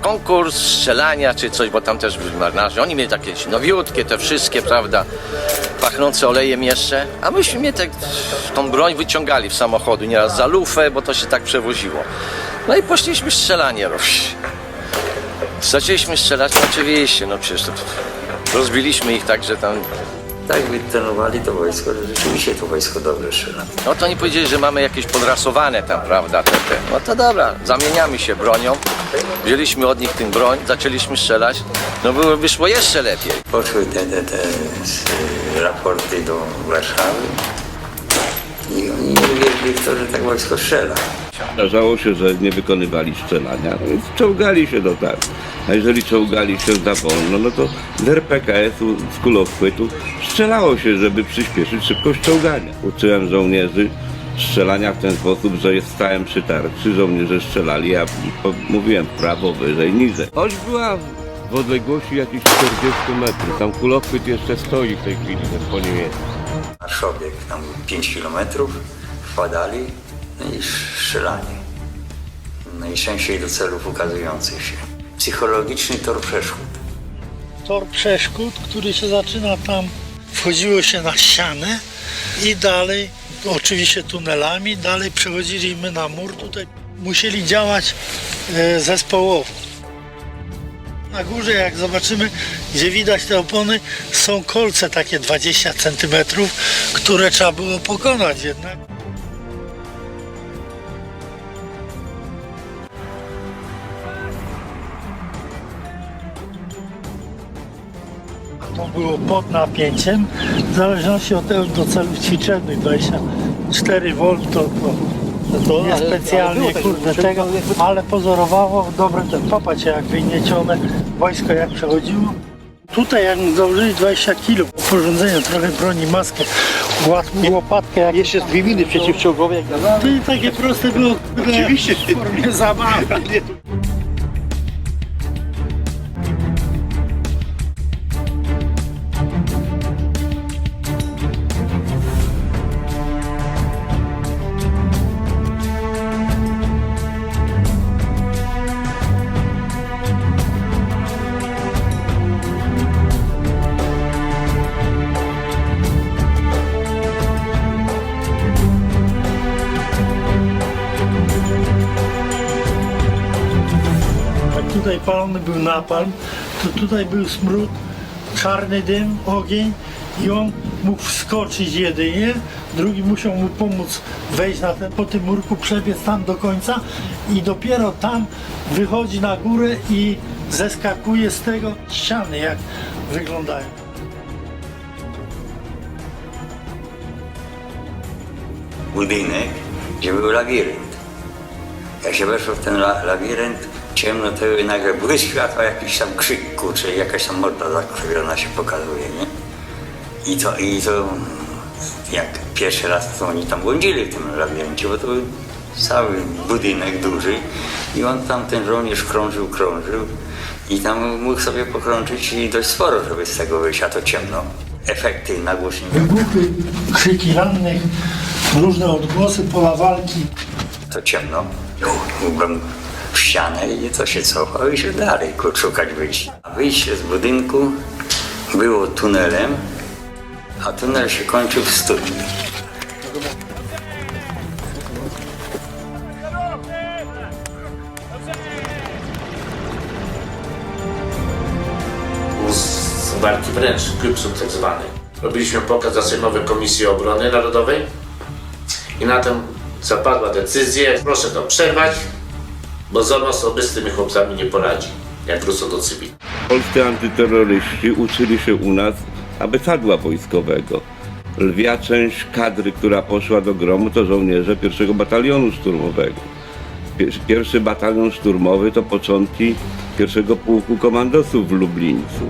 konkurs strzelania czy coś, bo tam też byli marynarze. Oni mieli takie nowiutkie, te wszystkie, prawda, pachnące olejem jeszcze, a myśmy mnie tak, tą broń wyciągali w samochodu, nieraz za lufę, bo to się tak przewoziło. No i poszliśmy strzelanie robić. Zaczęliśmy strzelać, no oczywiście, no przecież to, rozbiliśmy ich tak, że tam Tak wytrenowali to wojsko, że rzeczywiście to wojsko dobrze strzela. No to oni powiedzieli, że mamy jakieś podrasowane tam, prawda, te, te. No to dobra, zamieniamy się bronią. Wzięliśmy od nich tę broń, zaczęliśmy strzelać. No było, wyszło jeszcze lepiej. Poszły te, te, te s- raporty do Warszawy i oni nie wierzyli w to, że tak wojsko strzela. Zdarzało się, że nie wykonywali strzelania, no więc czołgali się do tak. A jeżeli czołgali się za wolno, no to z RPKS-u, z kulochwytu strzelało się, żeby przyspieszyć szybkość czołgania. Uczyłem żołnierzy strzelania w ten sposób, że jest stałem przy tarczy, żołnierze strzelali, a po- mówiłem prawo, wyżej, niżej. Oś była w odległości jakichś 40 metrów. Tam kulochwyt jeszcze stoi w tej chwili, ten po. Na szobieg tam 5 kilometrów wpadali no i strzelali. Najczęściej do celów ukazujących się. Psychologiczny tor przeszkód. tor przeszkód, który się zaczyna tam, wchodziło się na ścianę i dalej, oczywiście tunelami, dalej przechodziliśmy na mur, tutaj musieli działać e, zespołowo. Na górze, jak zobaczymy, gdzie widać te opony, są kolce takie 20 cm, które trzeba było pokonać jednak. Było pod napięciem, w zależności od tego do celów ćwiczebnych 24 V to, to, to nie specjalnie kurde tego, ale pozorowało dobre ten popatrz jak wygniecione wojsko jak przechodziło. Tutaj jak założyli 20 kg porządzenia, trochę broni, maskę, łat- łopatkę. Jak Jeszcze dwie miny przeciwczołgowe jak na takie proste było Oczywiście. w formie zabawy. tutaj palony był napalm, to tutaj był smród, czarny dym, ogień i on mógł wskoczyć jedynie, drugi musiał mu pomóc wejść na ten, po tym murku, przebiec tam do końca i dopiero tam wychodzi na górę i zeskakuje z tego ściany, jak wyglądają. budynek, gdzie był labirynt. Jak się weszło w ten la labirynt, ciemno to i nagle błysk światła, jakiś tam krzyk, kurczę, jakaś tam morda zakrwiona się pokazuje, nie? I to, i to, jak pierwszy raz to oni tam błądzili w tym labiryncie, bo to był cały budynek duży i on tam, ten żołnierz krążył, krążył i tam mógł sobie pokrążyć i dość sporo, żeby z tego wyjść, a to ciemno. Efekty nagłośników Wybuchy, krzyki rannych, różne odgłosy, pola walki. to ciemno. W ścianę i to się cofał i się dalej szukać wyjścia. Wyjście z budynku było tunelem, a tunel się kończył w studni. z walki wręcz, Kypsut tak zwany. Robiliśmy pokaz dla Sejmowej Komisji Obrony Narodowej i na tym zapadła decyzja, proszę to przerwać, bo ZOMO sobie z tymi chłopcami nie poradzi, jak wrócą do cywili. Polscy antyterroryści uczyli się u nas abecadła wojskowego. Lwia część kadry, która poszła do gromu, to żołnierze pierwszego batalionu szturmowego. Pier- Pierwszy batalion szturmowy to początki pierwszego pułku komandosów w Lublińcu.